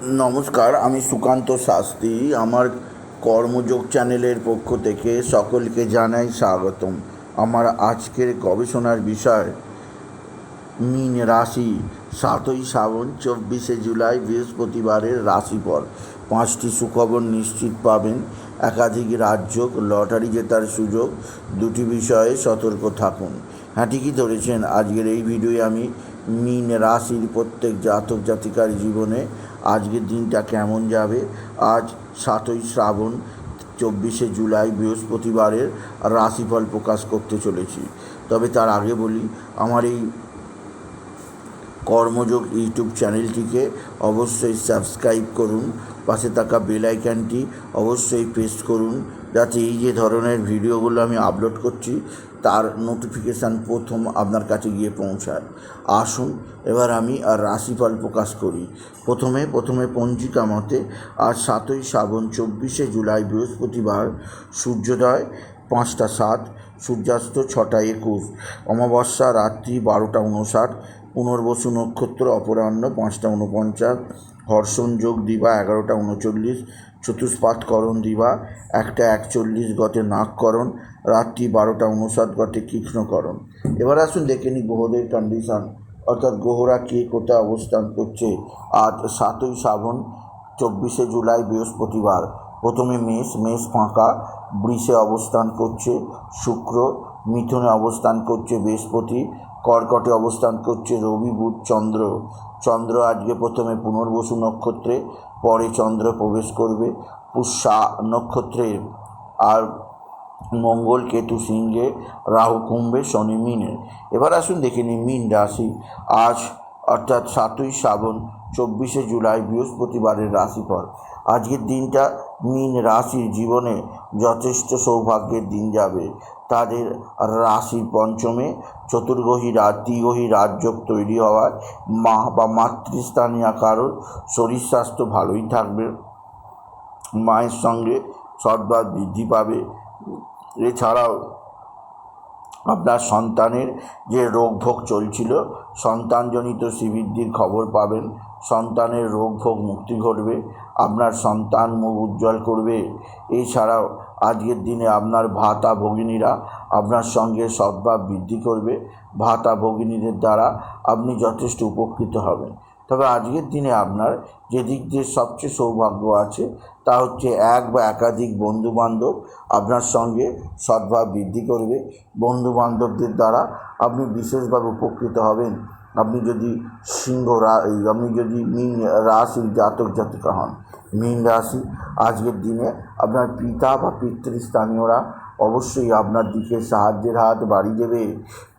নমস্কার, আমি সুকান্ত শাস্ত্রী। আমার কর্মযোগ চ্যানেলের পক্ষ থেকে সকলকে জানাই স্বাগতম। আমার আজকের গবেষণার বিষয়, মিন রাশি, সাতই শ্রাবণ, চব্বিশে জুলাই, বৃহস্পতিবারের রাশিফল। পাঁচটি সুখবর নিশ্চিত পাবেন। একাধিক রাজ্য লটারি জেতার সুযোগ। দুটি বিষয়ে সতর্ক থাকুন। হ্যাঁ ঠিকই ধরেছেন। আজকের এই ভিডিওয়ে আমি মিন রাশির প্রত্যেক জাতক জাতিকার জীবনে আজকের দিনটা কেমন যাবে? আজ সাতই শ্রাবণ, চব্বিশে জুলাই বৃহস্পতিবারের রাশিফল প্রকাশ করতে চলেছি। তবে তার আগে বলি, আমার এই কর্মযোগ ইউটিউব চ্যানেলটিকে অবশ্যই সাবস্ক্রাইব করুন, পাশে থাকা বেল অবশ্যই প্রেস করুন, যাতে এই যে ধরনের ভিডিওগুলো আমি আপলোড করছি তার নোটিফিকেশান প্রথম আপনার কাছে গিয়ে পৌঁছায়। আসুন, এবার আমি আর রাশিফল প্রকাশ করি। প্রথমে প্রথমে পঞ্জিকা মতে, আজ সাতই শ্রাবণ চব্বিশে জুলাই বৃহস্পতিবার, সূর্যোদয় পাঁচটা সাত, সূর্যাস্ত ছটা একুশ, অমাবস্যা রাত্রি বারোটা উনষাট পুনর্বসু নক্ষত্র অপরাহ্ন পাঁচটা উনপঞ্চাশ হর্ষণ যোগ দিবা এগারোটা উনচল্লিশ চতুষ্পাতকরণ দিবা, একটা একচল্লিশ গতে নাককরণ রাত্রি বারোটা উনষাট গতে কৃষ্ণকরণ। এবার আসুন দেখে নিই গ্রহদের কন্ডিশন অর্থাৎ গ্রহরা কে কোথায় অবস্থান করছে? আজ সাতই শ্রাবণ, চব্বিশে জুলাই, বৃহস্পতিবার। প্রথমে মেষ মেষ ফাঁকা, বৃষে অবস্থান করছে, শুক্র, মিথুনে অবস্থান করছে, বৃহস্পতি, কর্কটে অবস্থান করছে, রবি, বুধ, চন্দ্র। চন্দ্র আজকে প্রথমে পুনর্বসু নক্ষত্রে পরে চন্দ্র প্রবেশ করবে। পুষ্যা নক্ষত্রের আর মঙ্গল কেতু সিংহে রাহু কুম্ভে শনি মিনের। এবার আসুন দেখে নিই মিন রাশি। আজ অর্থাৎ সাতই শ্রাবণ চব্বিশে জুলাই বৃহস্পতিবারের রাশিফল। আজকের দিনটা মিন রাশির জীবনে যথেষ্ট সৌভাগ্যের দিন যাবে। তাদের রাশি পঞ্চমে চতুর্গ্রহী রাজ ত্রিগ্রহী রাজযোগ তৈরি হওয়ায় মা বা মাতৃস্থানীয় কারোর শরীর স্বাস্থ্য ভালোই থাকবে। মায়ের সঙ্গে সদ্ভাব বৃদ্ধি পাবে। এছাড়াও আপনার সন্তানের যে রোগভোগ চলছিল, সন্তানজনিত শ্রীবৃদ্ধির খবর পাবেন। সন্তানের রোগভোগ মুক্তি ঘটবে, আপনার সন্তান মুখ উজ্জ্বল করবে। এছাড়াও আজকের দিনে আপনার ভাতা ভগিনীরা আপনার সঙ্গে সদ্ভাব বৃদ্ধি করবে। ভাতা ভগিনীদের দ্বারা আপনি যথেষ্ট উপকৃত হবেন। তবে আজকের দিনে আপনার যে দিক দিয়ে সবচেয়ে সৌভাগ্য আছে, তা হচ্ছে এক বা একাধিক বন্ধুবান্ধব আপনার সঙ্গে সদ্ভাব বৃদ্ধি করবে। বন্ধুবান্ধবদের দ্বারা আপনি বিশেষভাবে উপকৃত হবেন। আপনি যদি সিংহ আপনি যদি মীন রাশির জাতক জাতিকা হন, মীন রাশি, আজকের দিনে আপনার পিতা বা পিতৃস্থানীয়রা অবশ্যই আপনার দিকে সাহায্যের হাত বাড়িয়ে দেবে।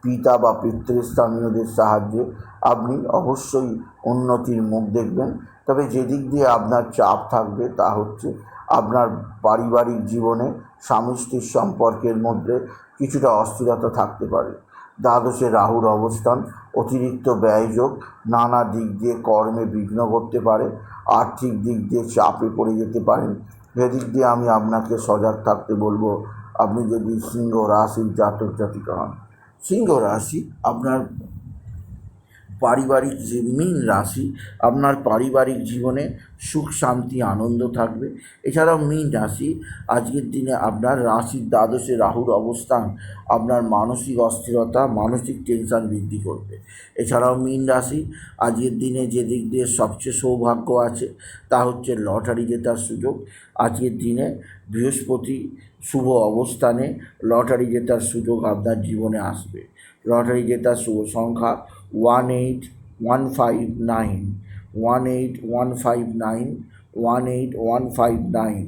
পিতা বা পিতৃস্থানীয়দের সাহায্যে আপনি অবশ্যই উন্নতির মুখ দেখবেন। তবে যেদিক দিয়ে আপনার চাপ থাকবে তা হচ্ছে আপনার পারিবারিক জীবনে স্বামী স্ত্রীর সম্পর্কের মধ্যে কিছুটা অস্থিরতা থাকতে পারে। দ্বাদশে রাহুর অবস্থান, অতিরিক্ত ব্যয়যোগ, নানা দিক দিয়ে কর্মে বিঘ্ন করতে পারে, আর্থিক দিক দিয়ে চাপে পড়ে যেতে পারেন। সেদিক দিয়ে আমি আপনাকে সজাগ থাকতে বলব, আপনি যদি সিংহ রাশির জাতক জাতিকা হন, সিংহ রাশি আপনার পারিবারিক যে মীন রাশি, আপনার পারিবারিক জীবনে সুখ, শান্তি, আনন্দ থাকবে। এছাড়াও মীন রাশি, আজকের দিনে আপনার রাশির দ্বাদশে রাহুর অবস্থান, আপনার মানসিক অস্থিরতা, মানসিক টেনশন বৃদ্ধি করবে। এছাড়াও মীন রাশি, আজকের দিনে যে দিক দিয়ে সবচেয়ে সৌভাগ্য আছে, তা হচ্ছে লটারি জেতার সুযোগ। আজকের দিনে বৃহস্পতি শুভ অবস্থানে লটারি জেতার সুযোগ আপনার জীবনে আসবে। লটারি জেতার শুভ সংখ্যা one eight one five nine one eight one five nine one eight one five nine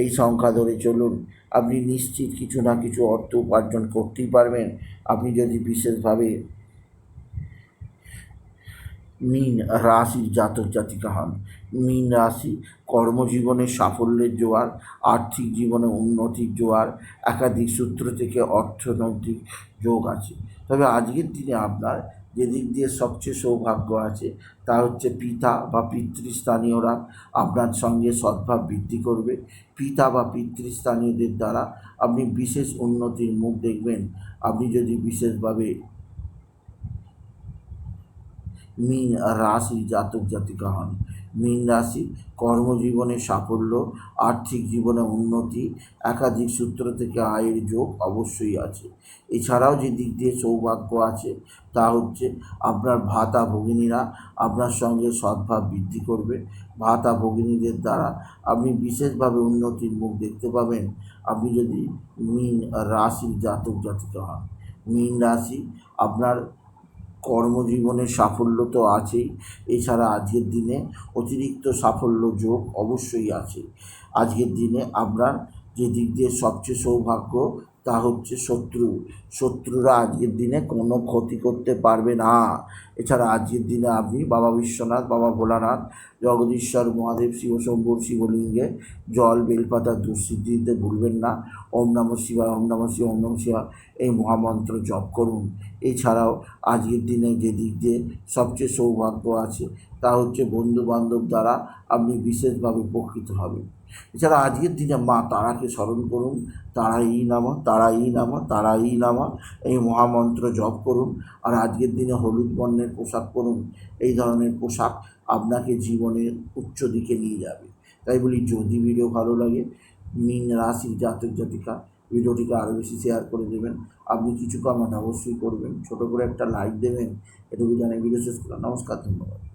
এই সংখ্যা ধরে চলুন। আপনি নিশ্চিত কিছু না কিছু অর্থ উপার্জন করতেই পারবেন। আপনি যদি বিশেষভাবে মীন রাশির জাতক জাতিকা হন, মীন রাশি কর্মজীবনে সাফল্যের জোয়ার, আর্থিক জীবনে উন্নতির জোয়ার, একাধিক সূত্র থেকে অর্থনৈতিক যোগ আছে। তবে আজকের দিনে আপনার যে দিক দিয়ে সবচেয়ে সৌভাগ্য আছে, তা হচ্ছে পিতা বা পিতৃস্থানীয়রা আপনার সঙ্গে সদ্ভাব বৃদ্ধি করবে। পিতা বা পিতৃস্থানীয়দের দ্বারা আপনি বিশেষ উন্নতির মুখ দেখবেন। আপনি যদি বিশেষভাবে মীন রাশি জাতক জাতিকা হন মীন রাশি, কর্মজীবনে সাফল্য, আর্থিক জীবনে উন্নতি, একাধিক সূত্র থেকে আয়ের যোগ অবশ্যই আছে। এছাড়াও যে দিক দিয়ে সৌভাগ্য আছে, তা হচ্ছে আপনার ভাতা ভগিনীরা আপনার সঙ্গে সদ্ভাব বৃদ্ধি করবে। ভাতা ভগিনীদের দ্বারা আপনি বিশেষভাবে উন্নতির মুখ দেখতে পাবেন। আপনি যদি মীন রাশির জাতক জাতিকা হন, মীন রাশি আপনার কর্মজীবনে সাফল্য তো আছেই। এছাড়া আজকের দিনে অতিরিক্ত সাফল্য যোগ অবশ্যই আছে। আজকের দিনে আমরা যে দিক দিয়ে সবচেয়ে সৌভাগ্য তা হচ্ছে শত্রু। শত্রুরা আজকের দিনে কোনো ক্ষতি করতে পারবে না। এছাড়া আজকের দিনে আপনি বাবা বিশ্বনাথ, বাবা ভোলানাথ, জগদীশ্বর, মহাদেব শিবশম্ভুর শিবলিঙ্গে জল, বেলপাতা দুঃসিদ্ধি দিতে ভুলবেন না। ওম নম শিবায়, ওম নম শিব ওম নম শিবা এই মহামন্ত্র জপ করুন। এছাড়াও আজকের দিনে যে দিক দিয়ে সবচেয়ে সৌভাগ্য আছে, তা হচ্ছে বন্ধু বান্ধব দ্বারা আপনি বিশেষভাবে উপকৃত হবেন। এছাড়া আজকের দিনে মা তারাকে স্মরণ করুন। তারাই নামা তারাই নামা তারাই নামা। এই মহামন্ত্র জপ করুন। আর আজকের দিনে হলুদ বর্ণের পোশাক পরুন। এই ধরনের পোশাক আপনাকে জীবনের উচ্চ দিকে নিয়ে যাবে। তাই বলি, যদি ভিডিও ভালো লাগে, মিন রাশির জাতক জাতিকা, ভিডিওটিকে আরও বেশি শেয়ার করে দেবেন। আপনি কিছু কমেন্ট অবশ্যই করবেন। ছোটো করে একটা লাইক দেবেন। এটুকু জানাই ভিডিও শেষ করলাম। নমস্কার, ধন্যবাদ।